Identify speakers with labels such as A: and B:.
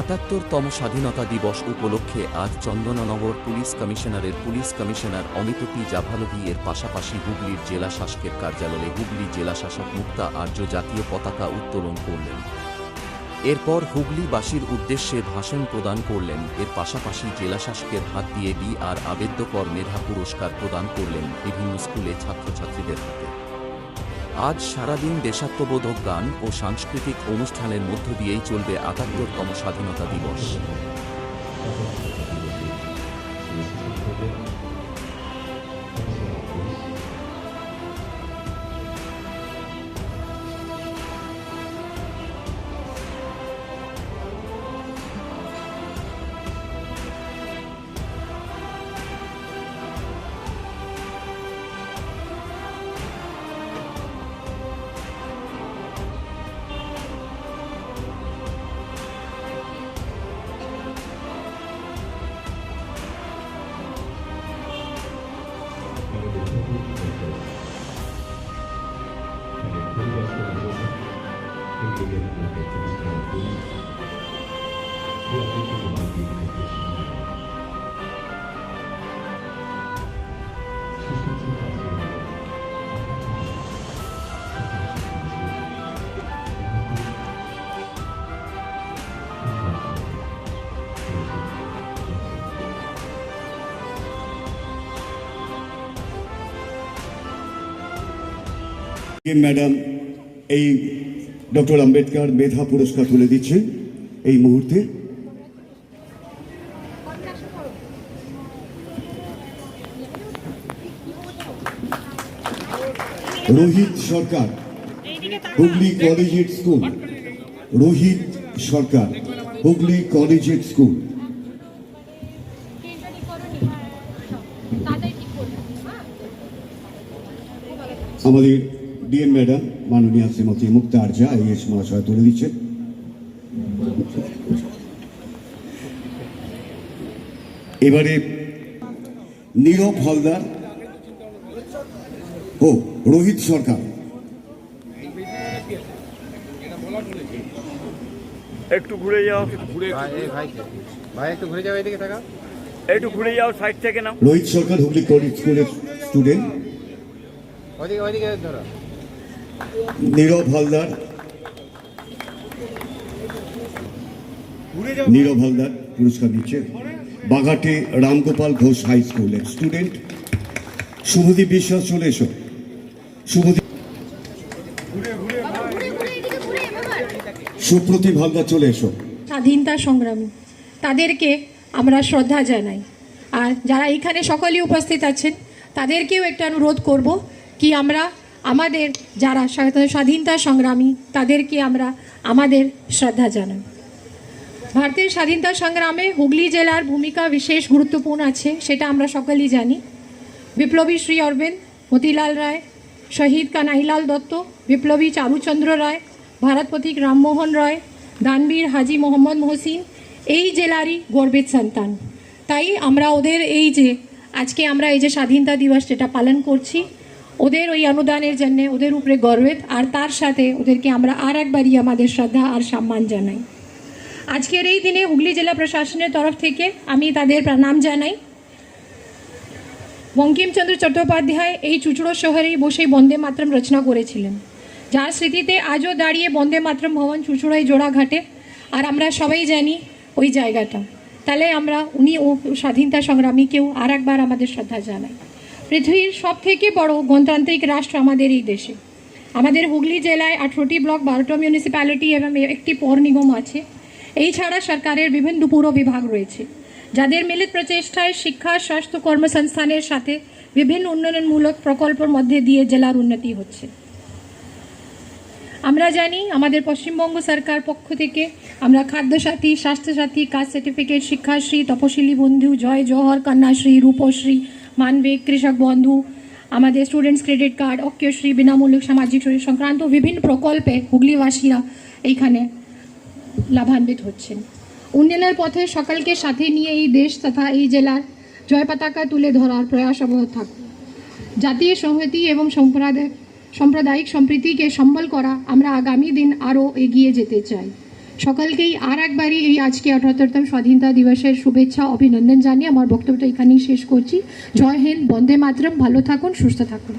A: আটাত্তরতম স্বাধীনতা দিবস উপলক্ষে আজ চন্দননগর পুলিশ কমিশনারের police commissioner Amit P Javalvi এর পাশাপাশি হুগলির জেলা শাসকের কার্যালয়ে হুগলি জেলা শাসক মুক্তা আর্য জাতীয় পতাকা উত্তোলন করলেন। এরপর হুগলিবাসীর উদ্দেশ্যে ভাষণ প্রদান করলেন। এর পাশাপাশি জেলাশাসকের হাত দিয়ে বি আর আবেদ্যকর মেধা পুরস্কার প্রদান করলেন বিভিন্ন স্কুলে ছাত্রছাত্রীদের হাতে। আজ সারাদিন দেশাত্মবোধক গান ও সাংস্কৃতিক অনুষ্ঠানের মধ্য দিয়েই চলবে আটাত্তরতম স্বাধীনতা দিবস।
B: ম্যাডাম এই ডক্টর আম্বেদকর মেধা পুরস্কার তুলে দিচ্ছেন এই মুহূর্তে। Rohit Sarkar, Hooghly collegiate school. Rohit Sarkar, Hooghly collegiate school. আমাদের ডিএম ম্যাডাম মাননীয় শ্রীমতী মুক্তা আর্যা আইএস মহাশয় তুলে দিচ্ছেন এবারে নীরব হলদার ও রোহিত সরকার।
C: একটু ঘুরে যাও।
D: ভাই ভাই ভাই একটু ঘুরে যাও এদিকে থাকা
C: একটু ঘুরে যাও সাইড থেকে নাও।
B: রোহিত সরকার হুগলি কলেজ স্কুলের স্টুডেন্ট
D: ওইদিকে ওইদিকে ধরো।
B: নীরব হালদার। নীরব হালদার, পুরস্কার দিচ্ছে বাঘাটে রামগোপাল ঘোষ হাই স্কুলের স্টুডেন্ট। শুভদীপ বিশ্বাস, চলে এসো। সুপ্রতিভ হালদার, চলে এসো।
E: স্বাধীনতা সংগ্রামী। তাদেরকে আমরা শ্রদ্ধা জানাই। আর যারা এখানে সকলেই উপস্থিত আছেন, তাদেরকেও একটা অনুরোধ করব কি আমরা আমাদের যারা স্বা- স্বাধীনতা সংগ্রামী, তাদেরকে আমরা আমাদের শ্রদ্ধা জানাই। ভারতের স্বাধীনতা সংগ্রামে হুগলি জেলার ভূমিকা বিশেষ গুরুত্বপূর্ণ আছে, সেটা আমরা সকলেই জানি। বিপ্লবী শ্রী অরবিন্দ, মতিলাল রায়, শহীদ কানাইলাল দত্ত, বিপ্লবী চারুচন্দ্র রায় ভারত পথিক রামমোহন রায়, দানবীর হাজি মোহাম্মদ মহসিন, এই জেলারই গর্বিত সন্তান। তাই আমরা ওদের এই যে, আজকে আমরা এই যে স্বাধীনতা দিবস যেটা পালন করছি। ওদের ওই অনুদানের জন্য ওদের উপরে গর্বিত আর তার সাথে ওদেরকে আমরা আর একবারই আমাদের শ্রদ্ধা আর সম্মান জানাই। আজকের এই দিনে হুগলি জেলা প্রশাসনের তরফ থেকে আমি তাদের প্রণাম জানাই। বঙ্কিমচন্দ্র চট্টোপাধ্যায় এই চুচড়ো শহরেই বসেই বন্দে মাতরম রচনা করেছিলেন। যার স্মৃতিতে আজও দাঁড়িয়ে বন্দে মাতরম ভবন চুচড়োয় জোড়াঘাটে আর আমরা সবাই জানি ওই জায়গাটা। তাহলে আমরা উনি ও স্বাধীনতা সংগ্রামীকেও আর একবার আমাদের শ্রদ্ধা জানাই। পৃথিবীর সব থেকে বড় গণতান্ত্রিক রাষ্ট্র আমাদের এই দেশে। আমাদের হুগলি জেলায় আঠেরোটি ব্লক, বারোটা মিউনিসিপ্যালিটি এবং একটি পৌর নিগম আছে। এই ছাড়া সরকারের বিভিন্ন পুরো বিভাগ রয়েছে। যাদের মিলিত প্রচেষ্টায় শিক্ষা, স্বাস্থ্য, কর্মসংস্থানের সাথে বিভিন্ন উন্নয়নমূলক প্রকল্পের মধ্যে দিয়ে জেলার উন্নতি হচ্ছে। আমরা জানি আমাদের পশ্চিমবঙ্গ সরকার পক্ষ থেকে আমরা খাদ্যসাথী, স্বাস্থ্যসাথী, কাস্ট সার্টিফিকেট, শিক্ষাশ্রী, তপশিলি বন্ধু, জয় জহর কন্যাশ্রী, রূপশ্রী মানবিক কৃষক বন্ধু, আমাদের স্টুডেন্টস ক্রেডিট কার্ড অক্ষয়শ্রী, বিনামূল্য সামাজিক সংক্রান্ত বিভিন্ন প্রকল্পে হুগলিবাসীরা এইখানে লাভান্বিত হচ্ছেন। উন্নয়নের পথে সকলকে সাথে নিয়ে এই দেশ তথা এই জেলার জয় পতাকা তুলে ধরার প্রয়াস অব্যাহত থাকবে জাতীয় সংহতি এবং সম্প্রদায়, সাম্প্রদায়িক সম্প্রীতিকে সম্বল করা আমরা আগামী দিন আরও এগিয়ে যেতে চাই। সকলকেই আর একবারই এই আজকে আঠাত্তরতম স্বাধীনতা দিবসের শুভেচ্ছা, অভিনন্দন জানিয়ে আমার বক্তব্যটা এখানেই শেষ করছি। জয় হিন্দ, বন্দে মাতরম, ভালো থাকুন, সুস্থ থাকুন।